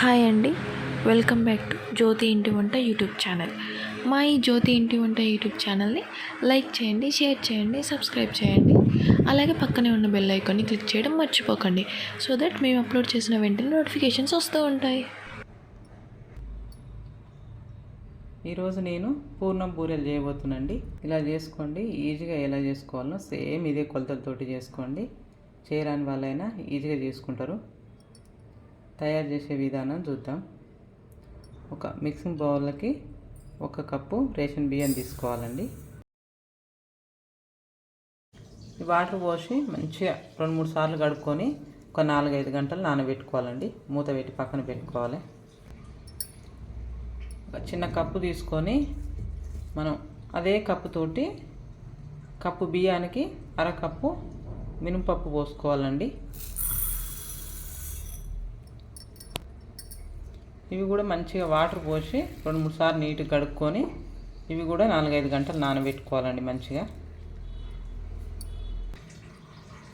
Hi అండి. Welcome back to జ్యోతి ఇంటి వంట యూట్యూబ్ ఛానల్. మా ఈ జ్యోతి ఇంటి వంట యూట్యూబ్ ఛానల్ని లైక్ చేయండి షేర్ చేయండి సబ్స్క్రైబ్ చేయండి. అలాగే పక్కనే ఉన్న బెల్ ఐకాన్ని క్లిక్ చేయడం మర్చిపోకండి. సో దట్ మేము అప్లోడ్ చేసిన వెంటనే నోటిఫికేషన్స్ వస్తూ ఉంటాయి. ఈరోజు నేను పూర్ణం బూరెలు చేయబోతున్నాండి ఇలా చేసుకోండి ఈజీగా ఎలా చేసుకోవాలో సేమ్ ఇదే కొలతలతోటి చేసుకోండి. చేయరాని వాళ్ళైనా ఈజీగా చేసుకుంటారు. తయారు చేసే విధానం చూద్దాం. ఒక మిక్సింగ్ బౌల్కి ఒక కప్పు రేషన్ బియ్యం తీసుకోవాలండి. వాటర్ పోసి మంచిగా రెండు మూడు సార్లు కడుక్కొని ఒక నాలుగైదు గంటలు నానబెట్టుకోవాలండి. మూత పెట్టి పక్కన పెట్టుకోవాలి. ఒక చిన్న కప్పు తీసుకొని మనం అదే కప్పుతోటి కప్పు బియ్యానికి అరకప్పు మినపప్పు పోసుకోవాలండి. ఇవి కూడా మంచిగా వాటర్ పోసి రెండు మూడు సార్లు నీట్గా కడుక్కొని ఇవి కూడా నాలుగైదు గంటలు నానబెట్టుకోవాలండి మంచిగా.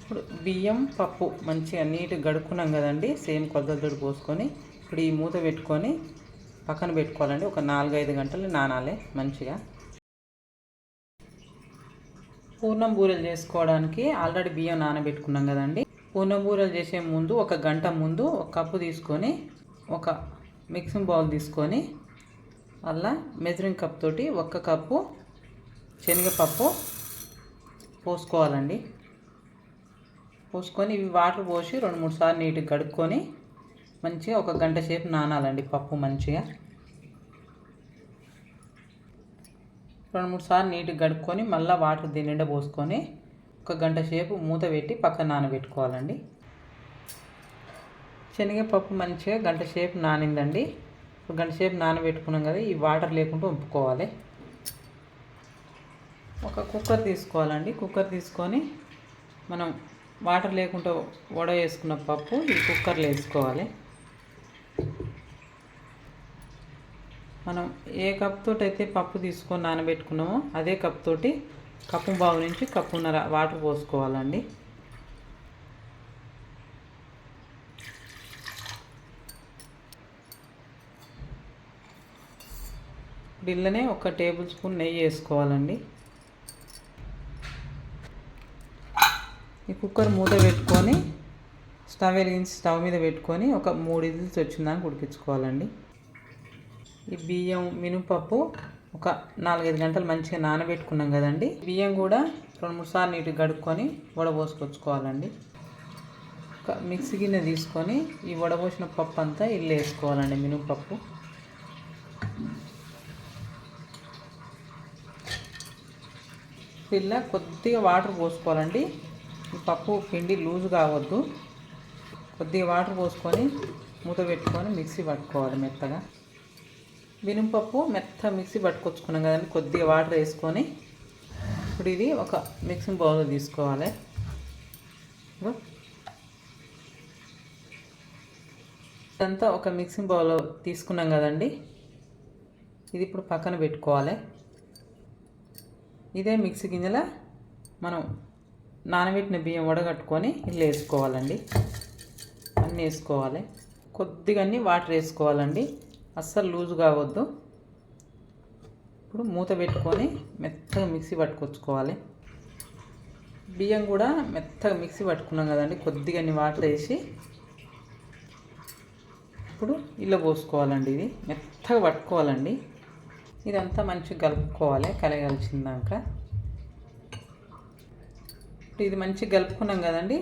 ఇప్పుడు బియ్యం పప్పు మంచిగా నీట్గా గడుక్కున్నాం కదండి సేమ్ కొలతలతో పోసుకొని ఇప్పుడు ఈ మూత పెట్టుకొని పక్కన పెట్టుకోవాలండి ఒక నాలుగైదు గంటలు నానాలి మంచిగా. పూర్ణం బూరెలు చేసుకోవడానికి ఆల్రెడీ బియ్యం నానబెట్టుకున్నాం కదండి. పూర్ణం బూరెలు చేసే ముందు ఒక గంట ముందు ఒక కప్పు తీసుకొని ఒక మిక్సింగ్ బౌల్ తీసుకొని అలా మెజరింగ్ కప్ తోటి ఒక్క కప్పు శనగపప్పు పోసుకోవాలండి. పోసుకొని ఇవి వాటర్ పోసి రెండు మూడు సార్లు నీట్గా కడుక్కొని మంచిగా ఒక గంట సేపు నానాలండి పప్పు మంచిగా. రెండు మూడు సార్లు నీట్గా కడుక్కొని మళ్ళీ వాటర్ దీని నిండా పోసుకొని ఒక గంట సేపు మూత పెట్టి పక్కన నానబెట్టుకోవాలండి. శనగపప్పు మంచిగా గంట సేపు నానిందండి. ఇప్పుడు గంట సేపు నానబెట్టుకున్నాం కదా ఈ వాటర్ లేకుండా వంపుకోవాలి ఒక కుక్కర్ తీసుకోవాలండి. కుక్కర్ తీసుకొని మనం వాటర్ లేకుండా వడ వేసుకున్న పప్పు ఈ కుక్కర్లో వేసుకోవాలి. మనం ఏ కప్ తోటి అయితే పప్పు తీసుకొని నానబెట్టుకున్నామో అదే కప్ తోటి కప్పు బావు నుంచి కప్పున్నర వాటర్ పోసుకోవాలండి. బిల్లనే ఒక టేబుల్ స్పూన్ నెయ్యి వేసుకోవాలండి. ఈ కుక్కర్ మూత పెట్టుకొని స్టవ్ వెలిగించి స్టవ్ మీద పెట్టుకొని ఒక మూడు ఇదిల్స్ వచ్చిందాక ఉడికించుకోవాలండి. ఈ బియ్యం మినుపప్పు ఒక నాలుగైదు గంటలు మంచిగా నానబెట్టుకున్నాం కదండి. బియ్యం కూడా రెండు మూడు సార్లు నీట్గా కడుక్కొని వడబోసుకొచ్చుకోవాలండి. ఒక మిక్సీ గిన్నె తీసుకొని ఈ వడబోసిన పప్పు అంతా ఇల్లు వేసుకోవాలండి మినపప్పు. పిల్ల కొద్దిగా వాటర్ పోసుకోవాలండి. ఈ పప్పు పిండి లూజ్ కావద్దు. కొద్దిగా వాటర్ పోసుకొని మూత పెట్టుకొని మిక్సీ పట్టుకోవాలి మెత్తగా. మినుపప్పు మెత్త మిక్సీ పట్టుకొచ్చుకున్నాం కదండి. కొద్దిగా వాటర్ వేసుకొని ఇప్పుడు ఇది ఒక మిక్సింగ్ బౌల్ తీసుకోవాలి. ఇదంతా ఒక మిక్సింగ్ బౌల్ తీసుకున్నాం కదండి. ఇది ఇప్పుడు పక్కన పెట్టుకోవాలి. ఇదే మిక్సీ గింజల మనం నానబెట్టిన బియ్యం వడగట్టుకొని ఇల్లు వేసుకోవాలండి. అన్నీ వేసుకోవాలి. కొద్దిగా అన్ని వాటర్ వేసుకోవాలండి. అస్సలు లూజ్ కావద్దు. ఇప్పుడు మూత పెట్టుకొని మెత్తగా మిక్సీ పట్టుకొచ్చుకోవాలి. బియ్యం కూడా మెత్తగా మిక్సీ పట్టుకున్నాం కదండి. కొద్దిగా అన్ని వాటర్ వేసి ఇప్పుడు ఇల్లు పోసుకోవాలండి ఇది. మెత్తగా పట్టుకోవాలండి. ఇదంతా మంచిగా కలుపుకోవాలి కలగలిచిందాక ఇప్పుడు ఇది మంచిగా కలుపుకున్నాం కదండి.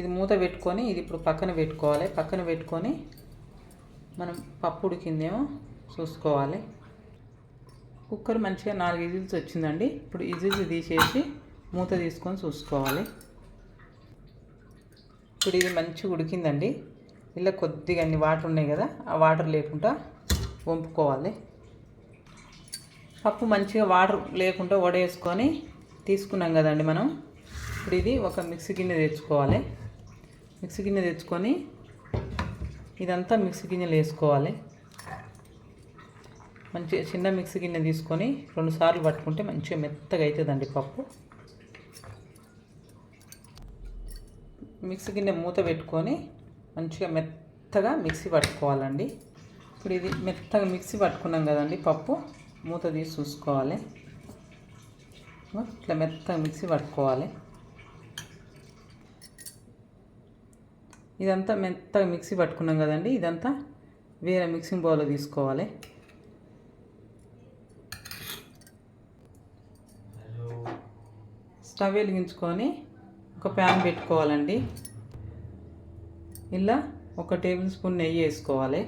ఇది మూత పెట్టుకొని ఇది ఇప్పుడు పక్కన పెట్టుకోవాలి. పక్కన పెట్టుకొని మనం పప్పు ఉడికిందేమో చూసుకోవాలి. కుక్కర్ మంచిగా నాలుగు ఇజిల్స్ వచ్చిందండి. ఇప్పుడు ఇజిల్స్ తీసేసి మూత తీసుకొని చూసుకోవాలి. ఇప్పుడు ఇది మంచిగా ఉడికిందండి. ఇలా కొద్దిగా అన్ని వాటర్ ఉన్నాయి కదా ఆ వాటర్ లేకుండా వంపుకోవాలి. పప్పు మంచిగా వాటర్ లేకుండా వడేసుకొని తీసుకున్నాం కదండి మనం. ఇప్పుడు ఇది ఒక మిక్సీ గిన్నె తెచ్చుకోవాలి. మిక్సీ గిన్నె తెచ్చుకొని ఇదంతా మిక్సీ గిన్నెలు వేసుకోవాలి. మంచిగా చిన్న మిక్సీ గిన్నె తీసుకొని రెండు సార్లు పట్టుకుంటే మంచిగా మెత్తగా అవుతుందండి పప్పు. మిక్సీ గిన్నె మూత పెట్టుకొని మంచిగా మెత్తగా మిక్సీ పట్టుకోవాలండి. ఇప్పుడు ఇది మెత్తగా మిక్సీ పట్టుకున్నాం కదండి పప్పు. మూత తీసి చూసుకోవాలి. ఇట్లా మెత్తగా మిక్సీ పట్టుకోవాలి. ఇదంతా మెత్తగా మిక్సీ పట్టుకున్నాం కదండి ఇదంతా వేరే మిక్సింగ్ బౌల్లో తీసుకోవాలి. స్టవ్ వెలిగించుకొని ఒక ప్యాన్ పెట్టుకోవాలండి. ఇలా ఒక టేబుల్ స్పూన్ నెయ్యి వేసుకోవాలి.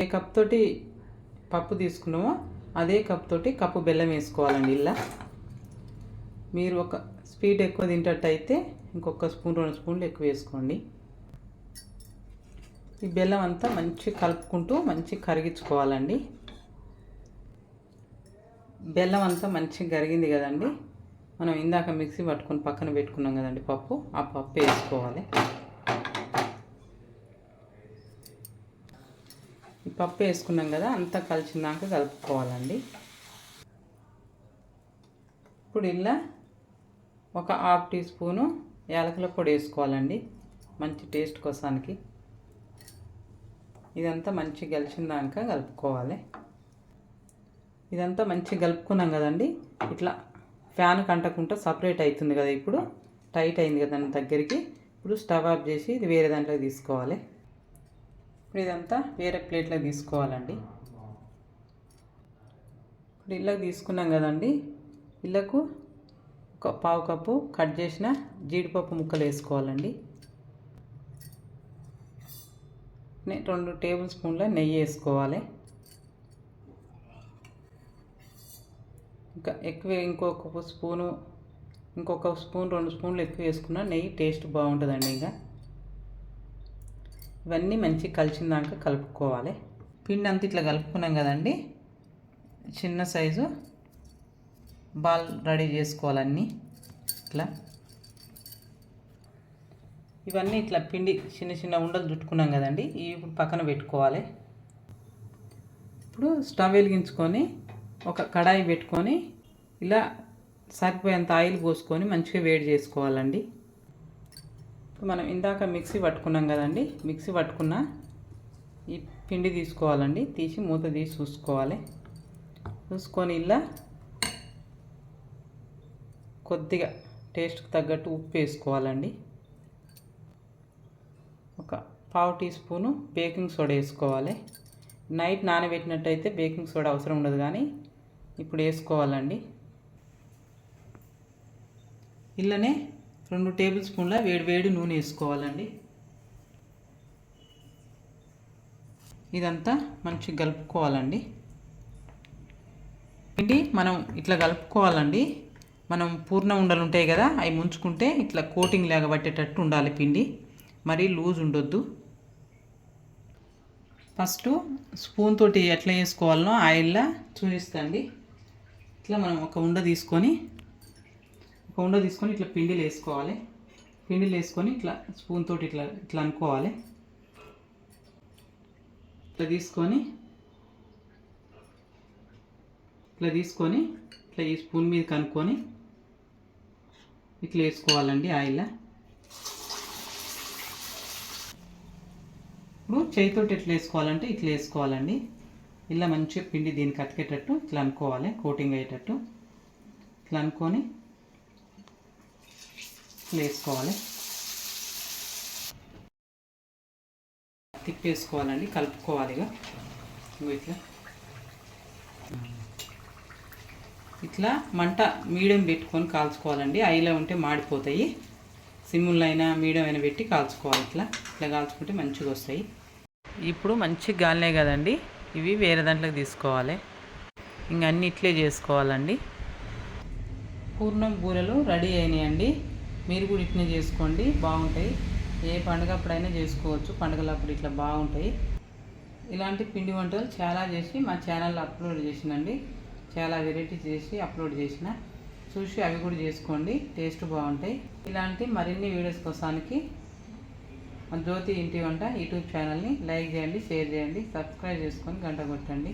ఏ కప్ తోటి పప్పు తీసుకున్నామో అదే కప్ తోటి కప్పు బెల్లం వేసుకోవాలండి ఇలా. మీరు ఒక స్వీట్ ఎక్కువ తింటట్టయితే ఇంకొక స్పూన్ రెండు స్పూన్లు ఎక్కువ వేసుకోండి. ఈ బెల్లం అంతా మంచి కలుపుకుంటూ మంచి కరిగించుకోవాలండి. బెల్లం అంతా మంచిగా కరిగింది కదండి. మనం ఇందాక మిక్సీ పట్టుకొని పక్కన పెట్టుకున్నాం కదండి పప్పు ఆ పప్పు వేసుకోవాలి. పప్పు వేసుకున్నాం కదా అంతా కలిసిందాక కలుపుకోవాలండి. ఇప్పుడు ఇలా ఒక హాఫ్ టీ స్పూను యాలకుల పొడి వేసుకోవాలండి మంచి టేస్ట్ కోసానికి. ఇదంతా మంచి కలిసిందాక కలుపుకోవాలి. ఇదంతా మంచిగా కలుపుకున్నాం కదండి ఇట్లా ఫ్యాన్ కంటకుండా సపరేట్ అవుతుంది కదా ఇప్పుడు టైట్ అయింది కదా దాని దగ్గరికి. ఇప్పుడు స్టవ్ ఆఫ్ చేసి ఇది వేరే దాంట్లో తీసుకోవాలి. ఇప్పుడు ఇదంతా వేరే ప్లేట్లో తీసుకోవాలండి. ఇప్పుడు ఇళ్ళకు తీసుకున్నాం కదండి. ఇళ్ళకు ఒక పావు కప్పు కట్ చేసిన జీడిపప్పు ముక్కలు వేసుకోవాలండి. రెండు టేబుల్ స్పూన్ల నెయ్యి వేసుకోవాలి. ఇంకా ఎక్కువ ఇంకొక స్పూను ఇంకొక స్పూన్ రెండు స్పూన్లు ఎక్కువ వేసుకున్నా నెయ్యి టేస్ట్ బాగుంటుందండి ఇంకా. ఇవన్నీ మంచి కలిసిందాక కలుపుకోవాలి. పిండి అంతా ఇట్లా కలుపుకున్నాం కదండి. చిన్న సైజు బాల్ రెడీ చేసుకోవాలన్నీ ఇట్లా. ఇవన్నీ ఇట్లా పిండి చిన్న చిన్న ఉండలు చుట్టుకున్నాం కదండి. ఇవి ఇప్పుడు పక్కన పెట్టుకోవాలి. ఇప్పుడు స్టవ్ వెలిగించుకొని ఒక కడాయి పెట్టుకొని ఇలా సరిపోయేంత ఆయిల్ పోసుకొని మంచిగా వేడి చేసుకోవాలండి. ఇప్పుడు మనం ఇందాక మిక్సీ పట్టుకున్నాం కదండి. మిక్సీ పట్టుకున్న ఈ పిండి తీసుకోవాలండి. తీసి మూత తీసి చూసుకోవాలి. చూసుకొని ఇలా కొద్దిగా టేస్ట్కి తగ్గట్టు ఉప్పు వేసుకోవాలండి. ఒక పావు టీ స్పూను బేకింగ్ సోడా వేసుకోవాలి. నైట్ నానబెట్టినట్టయితే బేకింగ్ సోడా అవసరం ఉండదు కానీ ఇప్పుడు వేసుకోవాలండి. ఇళ్ళనే రెండు టేబుల్ స్పూన్ల వేడి వేడి నూనె వేసుకోవాలండి. ఇదంతా మంచిగా కలుపుకోవాలండి. పిండి మనం ఇట్లా కలుపుకోవాలండి. మనం పూర్ణ ఉండలు ఉంటాయి కదా అవి ముంచుకుంటే ఇట్లా కోటింగ్ లాగా పట్టేటట్టు ఉండాలి పిండి. మరీ లూజ్ ఉండొద్దు. ఫస్ట్ స్పూన్ తోటి ఎట్లా వేసుకోవాలనో ఆయిల్లో చూపిస్తండి ఇట్లా మనం ఒక ఉండ తీసుకొని ఒక ఉండ తీసుకొని ఇట్లా పిండిలు వేసుకోవాలి. పిండిలు వేసుకొని ఇట్లా స్పూన్ తోటి ఇట్లా ఇట్లా అనుకోవాలి. ఇట్లా తీసుకొని ఇట్లా తీసుకొని ఇట్లా ఈ స్పూన్ మీద కనుక్కొని ఇట్లా వేసుకోవాలండి ఆయిల్ ఇప్పుడు చేతితోటి ఎట్లా వేసుకోవాలంటే ఇట్లా వేసుకోవాలండి. ఇలా మంచిగా పిండి దీనికి అతికేటట్టు ఇట్లా అనుకోవాలి కోటింగ్ అయ్యేటట్టు. ఇట్లా అనుకొని వేసుకోవాలి. తిప్పేసుకోవాలండి కలుపుకోవాలి ఇక. ఇట్లా. ఇట్లా మంట మీడియం పెట్టుకొని కాల్చుకోవాలండి. ఐలో ఉంటే మాడిపోతాయి. సిమ్ముల్లో అయినా మీడియం అయినా పెట్టి కాల్చుకోవాలి ఇట్లా. ఇట్లా కాల్చుకుంటే మంచిగా వస్తాయి. ఇప్పుడు మంచి గాలినే కదండి. ఇవి వేరే దాంట్లోకి తీసుకోవాలి. ఇంక అన్ని ఇట్లే చేసుకోవాలండి. పూర్ణం బూరెలు రెడీ అయినాయండి. మీరు కూడా ఇట్నే చేసుకోండి బాగుంటాయి. ఏ పండుగ అప్పుడైనా చేసుకోవచ్చు పండుగలప్పుడు ఇట్లా బాగుంటాయి. ఇలాంటి పిండి వంటలు చాలా చేసి మా ఛానల్లో అప్లోడ్ చేసినండి. చాలా వెరైటీ చేసి అప్లోడ్ చేసిన. చూసి అవి కూడా చేసుకోండి టేస్ట్ బాగుంటాయి. ఇలాంటి మరిన్ని వీడియోస్ కోసానికి జ్యోతి ఇంటి వంట యూట్యూబ్ ఛానల్ని లైక్ చేయండి షేర్ చేయండి సబ్స్క్రైబ్ చేసుకొని గంట కొట్టండి.